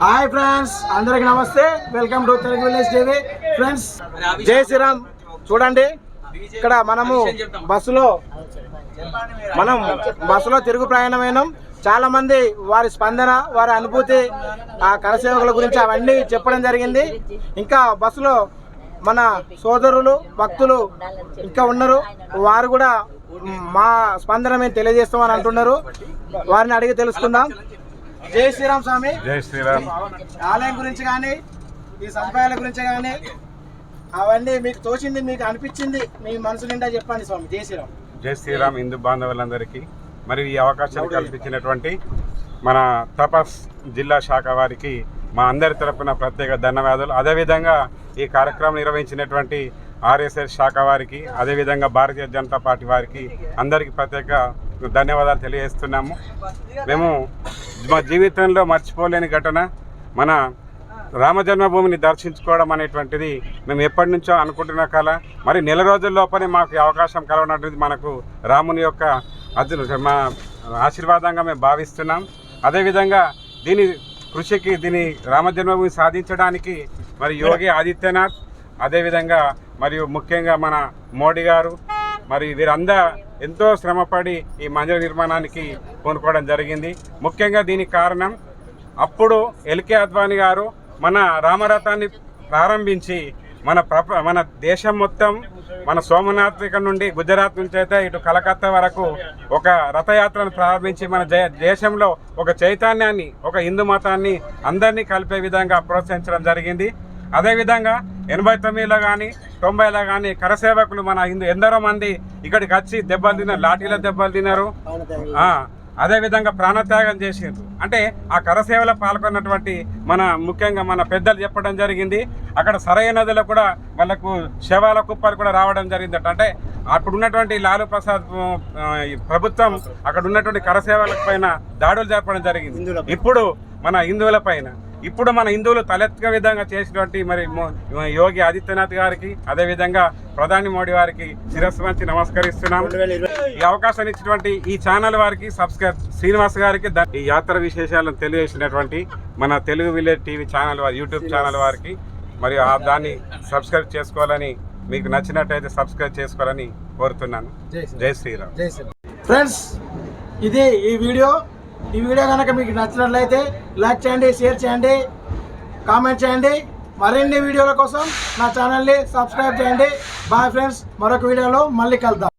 Hi friends అందరికి నమస్తే. Welcome to Telugu village TV. Friends Jai Sriram. చూడండి ఇక్కడ మనము బస్సులో మనం బస్సులో తిరుగు ప్రయాణమైనాం. చాలా మంది వారి స్పందన వారి అనుభూతి ఆ కరసేవకుల గురించి అవన్నీ చెప్పడం జరిగింది. ఇంకా బస్సులో మన సోదరులు భక్తులు ఇంకా ఉన్నారు. వారు కూడా మా స్పందన మేము తెలియజేస్తామని అంటున్నారు. వారిని అడిగి తెలుసుకుందాం. జై శ్రీరామ్ స్వామి. జై శ్రీరామ్. ఆలయం గురించి కానీ ఈ సదుపాయాల గురించి కానీ అవన్నీ మీకు తోచింది మీకు అనిపించింది మీ మనసు నిండా చెప్పండి స్వామి. జై శ్రీరామ్. జై శ్రీరామ్ హిందూ బాంధవులందరికీ. మరియు ఈ అవకాశాన్ని కల్పించినటువంటి మన తపస్ జిల్లా శాఖ వారికి మా అందరి తరపున ప్రత్యేక ధన్యవాదాలు. అదేవిధంగా ఈ కార్యక్రమం నిర్వహించినటువంటి ఆర్ఎస్ఎస్ శాఖ వారికి అదేవిధంగా భారతీయ జనతా పార్టీ వారికి అందరికీ ప్రత్యేక ధన్యవాదాలు తెలియజేస్తున్నాము. మేము మా జీవితంలో మర్చిపోలేని ఘటన మన రామ జన్మభూమిని దర్శించుకోవడం అనేటువంటిది మేము ఎప్పటి నుంచో అనుకుంటున్న కళ. మరి నెల రోజుల లోపలే మాకు అవకాశం కలవనటువంటిది మనకు రాముని యొక్క అర్జును మా ఆశీర్వాదంగా మేము భావిస్తున్నాం. అదేవిధంగా దీని కృషికి దీని రామ జన్మభూమి సాధించడానికి మరి యోగి ఆదిత్యనాథ్ అదేవిధంగా మరియు ముఖ్యంగా మన మోడీ గారు మరి వీరందరూ ఎంతో శ్రమపడి ఈ మందిర నిర్మాణానికి కొనుక్కోవడం జరిగింది. ముఖ్యంగా దీనికి కారణం అప్పుడు ఎల్కే అద్వానీ గారు మన రామరథాన్ని ప్రారంభించి మన ప్రప మన దేశం మొత్తం మన సోమనాథ్ ఇక్కడ నుండి గుజరాత్ నుంచి అయితే ఇటు కలకత్తా వరకు ఒక రథయాత్రను ప్రారంభించి మన దేశంలో ఒక చైతన్యాన్ని ఒక హిందూ మతాన్ని అందరినీ కలిపే విధంగా ప్రోత్సహించడం జరిగింది. అదేవిధంగా ఎనభై తొమ్మిదిలో కానీ తొంభైలో కానీ కరసేవకులు మన హిందూ ఎందరో మంది ఇక్కడికి వచ్చి దెబ్బలు తిన్నారు లాఠీల దెబ్బలు తిన్నారు. అదేవిధంగా ప్రాణత్యాగం చేసిండ్రు. అంటే ఆ కరసేవలో పాల్గొన్నటువంటి మన ముఖ్యంగా మన పెద్దలు చెప్పడం జరిగింది. అక్కడ సరైన నదిలో కూడా వాళ్ళకు శవాల కుప్పలు కూడా రావడం జరిగిందట. అంటే అప్పుడు ఉన్నటువంటి లాలు ప్రసాద్ ప్రభుత్వం అక్కడ ఉన్నటువంటి కరసేవల పైన దాడులు జరపడం జరిగింది. ఇప్పుడు మన హిందువుల పైన. ఇప్పుడు మన హిందువులు తలెత్తుక విధంగా చేసినటువంటి మరి యోగి ఆదిత్యనాథ్ గారికి అదేవిధంగా ప్రధాని మోడీ వారికి శిరస్సు వంచి నమస్కరిస్తున్నాం. ఈ అవకాశాన్ని ఇచ్చినటువంటి ఈ ఛానల్ వారికి సబ్స్క్రైబ్ శ్రీనివాస్ గారికి ఈ యాత్ర విశేషాలను తెలియజేసినటువంటి మన తెలుగు విలేజ్ టీవీ ఛానల్ వారి యూట్యూబ్ ఛానల్ వారికి మరియు ఆ దాన్ని సబ్స్క్రైబ్ చేసుకోవాలని మీకు నచ్చినట్టయితే సబ్స్క్రైబ్ చేసుకోవాలని కోరుతున్నాను. జై శ్రీరామ్. జై శ్రీరామ్. ఫ్రెండ్స్ ఇది ఈ వీడియో. ఈ వీడియో కనుక మీకు నచ్చినట్లయితే లైక్ చేయండి షేర్ చేయండి కామెంట్ చేయండి. మరిన్ని వీడియోల కోసం నా ఛానల్ని సబ్స్క్రైబ్ చేయండి. బాయ్ ఫ్రెండ్స్ మరొక వీడియోలో మళ్ళీ కలుద్దాం.